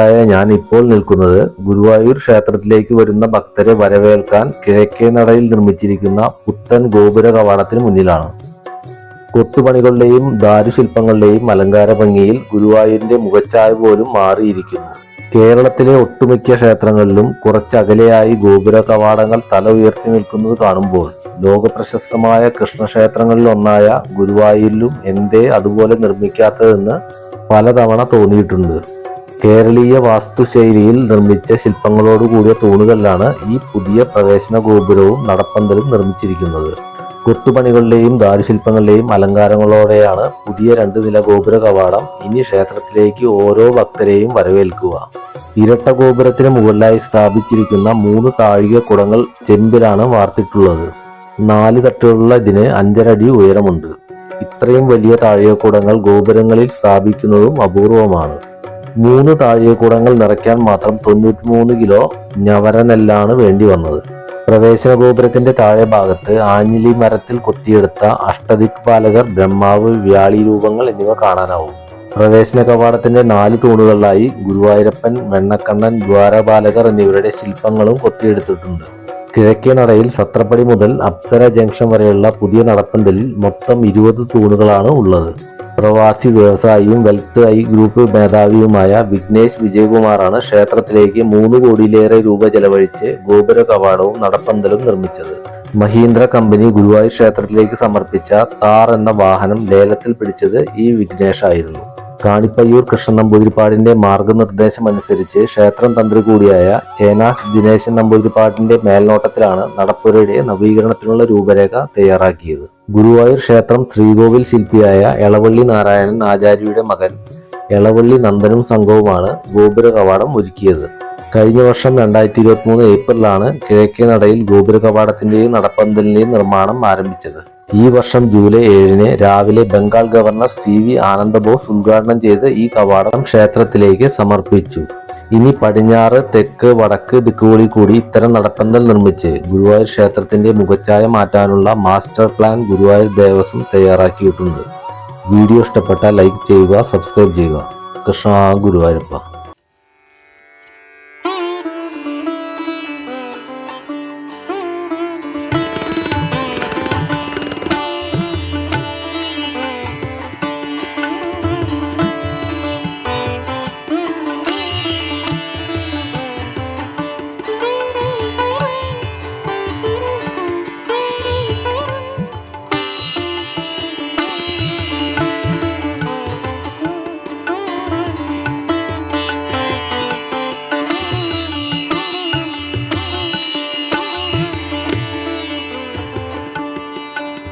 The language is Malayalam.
ഞാൻ ഇപ്പോൾ നിൽക്കുന്നത് ഗുരുവായൂർ ക്ഷേത്രത്തിലേക്ക് വരുന്ന ഭക്തരെ വരവേൽക്കാൻ കിഴക്കേ നടയിൽ നിർമ്മിച്ചിരിക്കുന്ന പുത്തൻ ഗോപുര കവാടത്തിന് മുന്നിലാണ്. കൊത്തുപണികളുടെയും ദാരുശില്പങ്ങളുടെയും അലങ്കാര ഭംഗിയിൽ ഗുരുവായൂരിന്റെ മുഖച്ഛായ പോലും മാറിയിരിക്കുന്നു. കേരളത്തിലെ ഒട്ടുമിക്ക ക്ഷേത്രങ്ങളിലും കുറച്ചകലെയായി ഗോപുര കവാടങ്ങൾ തല ഉയർത്തി നിൽക്കുന്നത് കാണുമ്പോൾ ലോകപ്രശസ്തമായ കൃഷ്ണക്ഷേത്രങ്ങളിൽ ഒന്നായ ഗുരുവായൂരിലും എന്തേ അതുപോലെ നിർമ്മിക്കാത്തതെന്ന് പലതവണ തോന്നിയിട്ടുണ്ട്. കേരളീയ വാസ്തുശൈലിയിൽ നിർമ്മിച്ച ശില്പങ്ങളോട് കൂടിയ തൂണുകളിലാണ് ഈ പുതിയ പ്രവേശന ഗോപുരവും നടപ്പന്തലും നിർമ്മിച്ചിരിക്കുന്നത്. കൊത്തുപണികളുടെയും ദാരുശില്പങ്ങളുടെയും അലങ്കാരങ്ങളോടെയാണ് പുതിയ രണ്ട് നില ഗോപുര കവാടം ഇനി ക്ഷേത്രത്തിലേക്ക് ഓരോ ഭക്തരെയും വരവേൽക്കുക. ഇരട്ട ഗോപുരത്തിന് മുകളിലായി സ്ഥാപിച്ചിരിക്കുന്ന മൂന്ന് താഴിക കുടങ്ങൾ ചെമ്പിലാണ് വാർത്തിട്ടുള്ളത്. നാല് തട്ടുകളുള്ള ഇതിന് അഞ്ചരടി ഉയരമുണ്ട്. ഇത്രയും വലിയ താഴികക്കുടങ്ങൾ ഗോപുരങ്ങളിൽ സ്ഥാപിക്കുന്നതും അപൂർവമാണ്. മൂന്ന് താഴികക്കുടങ്ങൾ നിറയ്ക്കാൻ മാത്രം തൊണ്ണൂറ്റിമൂന്ന് കിലോ ഞവരനെല്ലാണ് വേണ്ടി വന്നത്. പ്രവേശന ഗോപുരത്തിന്റെ താഴെ ഭാഗത്ത് ആഞ്ഞിലി മരത്തിൽ കൊത്തിയെടുത്ത അഷ്ടദിക്പാലകർ ബ്രഹ്മാവ് വ്യാളി രൂപങ്ങൾ എന്നിവ കാണാനാവും. പ്രവേശന കവാടത്തിന്റെ നാല് തൂണുകളിലായി ഗുരുവായൂരപ്പൻ വെണ്ണക്കണ്ണൻ ദ്വാരപാലകർ എന്നിവരുടെ ശില്പങ്ങളും കൊത്തിയെടുത്തിട്ടുണ്ട്. കിഴക്കേ നടയിൽ സത്രപ്പടി മുതൽ അപ്സര ജംഗ്ഷൻ വരെയുള്ള പുതിയ നടപ്പന്തലിൽ മൊത്തം ഇരുപത് തൂണുകളാണ് ഉള്ളത്. പ്രവാസി വ്യവസായിയും വെൽത്ത് ഐ ഗ്രൂപ്പ് മേധാവിയുമായ വിഘ്നേഷ് വിജയകുമാറാണ് ക്ഷേത്രത്തിലേക്ക് മൂന്ന് കോടിയിലേറെ രൂപ ചെലവഴിച്ച് ഗോപുര കവാടവും നടപ്പന്തലും നിർമ്മിച്ചത്. മഹീന്ദ്ര കമ്പനി ഗുരുവായൂർ ക്ഷേത്രത്തിലേക്ക് സമർപ്പിച്ച താർ എന്ന വാഹനം ലേലത്തിൽ പിടിച്ചത് ഈ വിഘ്നേഷ് ആയിരുന്നു. കാണിപ്പയ്യൂർ കൃഷ്ണൻ നമ്പൂതിരിപ്പാടിന്റെ മാർഗനിർദ്ദേശം അനുസരിച്ച് ക്ഷേത്രം തന്ത്രി കൂടിയായ ചേനാസ് ദിനേശൻ നമ്പൂതിരിപ്പാടിന്റെ മേൽനോട്ടത്തിലാണ് നടപ്പുരയുടെ നവീകരണത്തിനുള്ള രൂപരേഖ തയ്യാറാക്കിയത്. ഗുരുവായൂർ ക്ഷേത്രം ശ്രീകോവിൽ ശില്പിയായ എളവള്ളി നാരായണൻ ആചാര്യയുടെ മകൻ എളവള്ളി നന്ദനും സംഘവുമാണ് ഗോപുര കവാടം ഒരുക്കിയത്. കഴിഞ്ഞ വർഷം രണ്ടായിരത്തി ഇരുപത്തി മൂന്ന് ഏപ്രിലാണ് കിഴക്കേ നടയിൽ ഗോപുര കവാടത്തിന്റെയും നടപ്പന്തലിന്റെയും നിർമ്മാണം ആരംഭിച്ചത്. ഈ വർഷം ജൂലൈ ഏഴിന് രാവിലെ Bengal governor C V Ananda Bose ഉദ്ഘാടനം ചെയ്ത് ഈ കവാടം ക്ഷേത്രത്തിലേക്ക് സമർപ്പിച്ചു. ഇനി പടിഞ്ഞാറ് തെക്ക് വടക്ക് ദിക്കുകളിൽ കൂടി ഇത്തരം നടപ്പന്തൽ നിർമ്മിച്ച് ഗുരുവായൂർ ക്ഷേത്രത്തിന്റെ മുഖച്ഛായ മാറ്റാനുള്ള മാസ്റ്റർ പ്ലാൻ ഗുരുവായൂർ ദേവസ്വം തയ്യാറാക്കിയിട്ടുണ്ട്. വീഡിയോ ഇഷ്ടപ്പെട്ടാൽ ലൈക്ക് ചെയ്യുക സബ്സ്ക്രൈബ് ചെയ്യുക. കൃഷ്ണ ഗുരുവായൂരപ്പ.